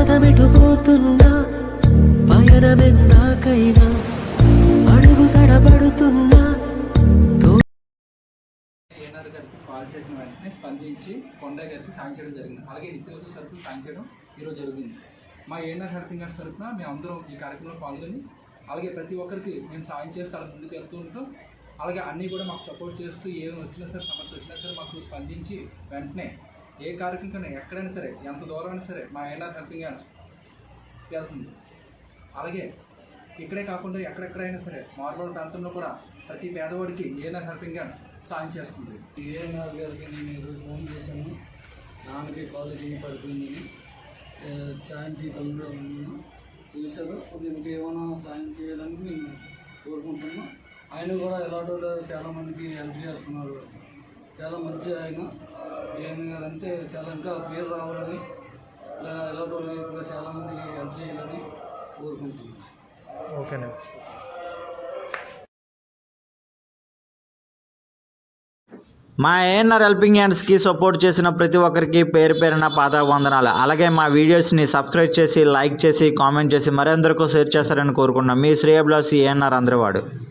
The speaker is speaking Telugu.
పదమిటుపోతున్నా పయనమెందాకైనా అడుగు తడబడుతున్నా. కాల్ చేసిన వెంటనే స్పందించి కొండయ్య గారికి సాయం చేయడం జరిగింది. అలాగే నిత్యోస సరుకు సాయం చేయడం ఈరోజు జరిగింది. మా ఏఎన్ఆర్ హెల్పింగ్ కార్డ్స్ తరఫున మేము అందరం ఈ కార్యక్రమంలో పాల్గొని అలాగే ప్రతి ఒక్కరికి మేము సాయం చేస్తే అలా ముందుకు వెళ్తూ ఉంటాం. అలాగే అన్నీ కూడా మాకు సపోర్ట్ చేస్తూ ఏమైనా వచ్చినా సరే సమస్య వచ్చినా సరే మాకు స్పందించి వెంటనే ఏ కార్యక్రమం ఎక్కడైనా సరే ఎంత దూరం అయినా సరే మా ఏఎన్ఆర్ హెల్పింగ్ హ్యాండ్స్ వెళ్తుంది. అలాగే ఇక్కడే కాకుండా ఎక్కడెక్కడైనా సరే మార్మల్ ప్రాంతంలో కూడా ప్రతి పేదవాడికి ఏఎన్ఆర్ హెల్పింగ్ హ్యాండ్స్ సాయం చేస్తుంది. ఏఎన్ఆర్ గారికి నేను ఈరోజు ఫోన్ చేశాను. నాన్నకి కాలేజీ పడిపోయింది. సాయం చేయడంలో ఉన్నాను. చూశారు. దీనికి ఏమైనా సాయం చేయాలని మేము కోరుకుంటున్నాం. ఆయన కూడా ఎలాంటి చాలామందికి హెల్ప్ చేస్తున్నారు. చాలా మంచి ఆయన. ఏఎన్ గారు అంటే చాలా ఇంకా పేరు రావాలని ఇలా ఎలాంటి ఇంకా చాలామందికి హెల్ప్ చేయాలని కోరుకుంటున్నాను. ఓకేనండి మా ఏఎన్ఆర్ హెల్పింగ్ హ్యాండ్స్కి సపోర్ట్ చేసిన ప్రతి ఒక్కరికి పేరు పేరున పాద వందనాలు అలాగే మా వీడియోస్ని సబ్స్క్రైబ్ చేసి లైక్ చేసి కామెంట్ చేసి మరందరికీ షేర్ చేస్తారని కోరుకుంటున్నాం. మీ శ్రేయబ్లాస్ ఏఎన్ఆర్ అందరివాడు.